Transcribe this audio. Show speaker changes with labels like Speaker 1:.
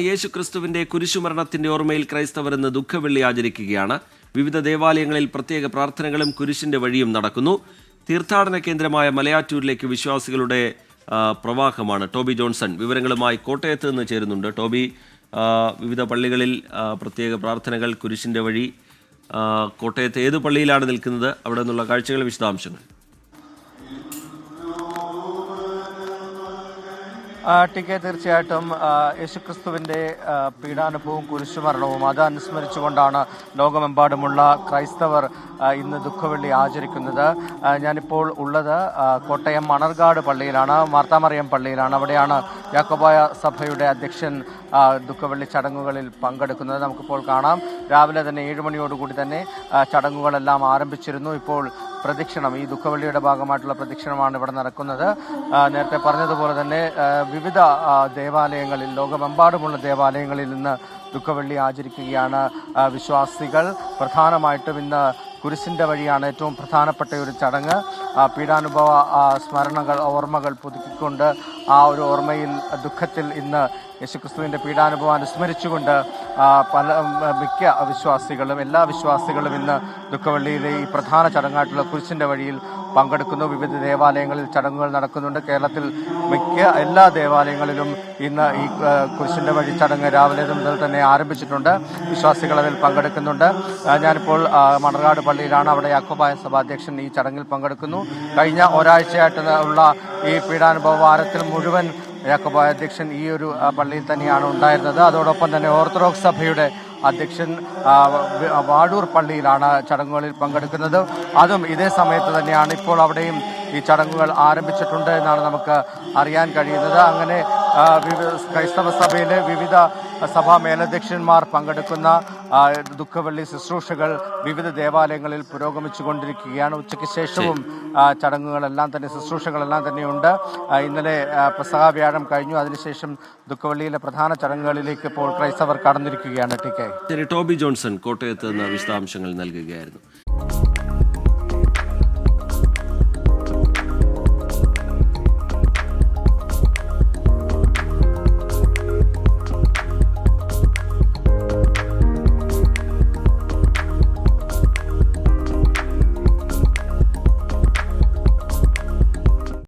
Speaker 1: യേശു ക്രിസ്തുവിന്റെ കുരിശുമരണത്തിന്റെ ഓർമ്മയിൽ ക്രൈസ്തവർ ഇന്ന് ദുഃഖവെള്ളി ആചരിക്കുകയാണ്. വിവിധ ദേവാലയങ്ങളിൽ പ്രത്യേക പ്രാർത്ഥനകളും കുരിശിന്റെ വഴിയും നടക്കുന്നു. തീർത്ഥാടന കേന്ദ്രമായ മലയാറ്റൂരിലേക്ക് വിശ്വാസികളുടെ പ്രവാഹമാണ്. ടോബി ജോൺസൺ വിവരങ്ങളുമായി കോട്ടയത്ത് നിന്ന് ചേരുന്നുണ്ട്. ടോബി വിവിധ പള്ളികളിൽ പ്രത്യേക പ്രാർത്ഥനകൾ കുരിശിന്റെ വഴി കോട്ടയത്ത് ഏത് പള്ളിയിലാണ് നിൽക്കുന്നത്? അവിടെ നിന്നുള്ള കാഴ്ചകൾ വിശദാംശങ്ങൾ.
Speaker 2: ടി കെ തീർച്ചയായിട്ടും യേശുക്രിസ്തുവിന്റെ പീഡാനുഭവവും കുരിശുമരണവും അത് അനുസ്മരിച്ചുകൊണ്ടാണ് ലോകമെമ്പാടുമുള്ള ക്രൈസ്തവർ ഇന്ന് ദുഃഖവെള്ളി ആചരിക്കുന്നത്. ഞാനിപ്പോൾ ഉള്ളത് കോട്ടയം മണർകാട് പള്ളിയിലാണ് മാർത്താമറിയം പള്ളിയിലാണ്. അവിടെയാണ് യാക്കോബായ സഭയുടെ അധ്യക്ഷൻ ദുഃഖവെള്ളി ചടങ്ങുകളിൽ പങ്കെടുക്കുന്നത്. നമുക്കിപ്പോൾ കാണാം. രാവിലെ തന്നെ ഏഴ് മണിയോടുകൂടി തന്നെ ചടങ്ങുകളെല്ലാം ആരംഭിച്ചിരുന്നു. ഇപ്പോൾ പ്രദക്ഷിണം ഈ ദുഃഖവള്ളിയുടെ ഭാഗമായിട്ടുള്ള പ്രദക്ഷിണമാണ് ഇവിടെ നടക്കുന്നത്. നേരത്തെ പറഞ്ഞതുപോലെ തന്നെ വിവിധ ദേവാലയങ്ങളിൽ ലോകമെമ്പാടുമുള്ള ദേവാലയങ്ങളിൽ നിന്ന് ദുഃഖവള്ളി ആചരിക്കുകയാണ് വിശ്വാസികൾ. പ്രധാനമായിട്ടും ഇന്ന് കുരിശിന്റെ വഴിയാണ് ഏറ്റവും പ്രധാനപ്പെട്ട ഒരു ചടങ്ങ്. പീഡാനുഭവ സ്മരണകൾ ഓർമ്മകൾ പുതുക്കിക്കൊണ്ട് ആ ഒരു ഓർമ്മയിൽ ദുഃഖത്തിൽ ഇന്ന് യേശുക്രിസ്തുവിന്റെ പീഡാനുഭവം അനുസ്മരിച്ചുകൊണ്ട് പല മിക്ക വിശ്വാസികളും എല്ലാ വിശ്വാസികളും ഇന്ന് ദുഃഖവള്ളിയിലെ ഈ പ്രധാന ചടങ്ങായിട്ടുള്ള കുരിശിന്റെ വഴിയിൽ പങ്കെടുക്കുന്നു. വിവിധ ദേവാലയങ്ങളിൽ ചടങ്ങുകൾ നടക്കുന്നുണ്ട്. കേരളത്തിൽ മിക്ക എല്ലാ ദേവാലയങ്ങളിലും ഇന്ന് ഈ കുരിശിന്റെ വഴി ചടങ്ങ് രാവിലെ മുതൽ തന്നെ ആരംഭിച്ചിട്ടുണ്ട്. വിശ്വാസികൾ അതിൽ പങ്കെടുക്കുന്നുണ്ട് ഞാനിപ്പോൾ മണർകാട് പള്ളിയിലാണ് അവിടെ യാക്കോബായ സഭാധ്യക്ഷൻ ഈ ചടങ്ങിൽ പങ്കെടുക്കുന്നു. കഴിഞ്ഞ ഒരാഴ്ചയായിട്ട് ഉള്ള ഈ പീഡാനുഭവ വാരത്തിൽ മുഴുവൻ യാക്കോബായ അധ്യക്ഷൻ ഈ ഒരു പള്ളിയിൽ തന്നെയാണ് ഉണ്ടായിരുന്നത്. അതോടൊപ്പം തന്നെ ഓർത്തഡോക്സ് സഭയുടെ അധ്യക്ഷൻ വാടൂർ പള്ളിയിലാണ് ചടങ്ങുകളിൽ പങ്കെടുക്കുന്നത്. അതും ഇതേ സമയത്ത് തന്നെയാണ് ഇപ്പോൾ അവിടെയും ഈ ചടങ്ങുകൾ ആരംഭിച്ചിട്ടുണ്ട് എന്നാണ് നമുക്ക് അറിയാൻ കഴിയുന്നത്. അങ്ങനെ ക്രൈസ്തവ സഭയിലെ വിവിധ സഭാ മേലധ്യക്ഷന്മാർ പങ്കെടുക്കുന്ന ദുഃഖവള്ളി ശുശ്രൂഷകൾ വിവിധ ദേവാലയങ്ങളിൽ പുരോഗമിച്ചു കൊണ്ടിരിക്കുകയാണ് ഉച്ചയ്ക്ക് ശേഷവും ചടങ്ങുകളെല്ലാം തന്നെ ശുശ്രൂഷകളെല്ലാം തന്നെയുണ്ട്. ഇന്നലെ പ്രസഹാവ്യാഴം വ്യാഴം കഴിഞ്ഞു. അതിനുശേഷം ദുഃഖവള്ളിയിലെ പ്രധാന ചടങ്ങുകളിലേക്ക് ഇപ്പോൾ ക്രൈസ്തവർ കടന്നിരിക്കുകയാണ്. T K.
Speaker 1: ടോബി ജോൺസൺ കോട്ടയത്ത് നിന്ന് വിശദാംശങ്ങൾ നൽകുകയായിരുന്നു.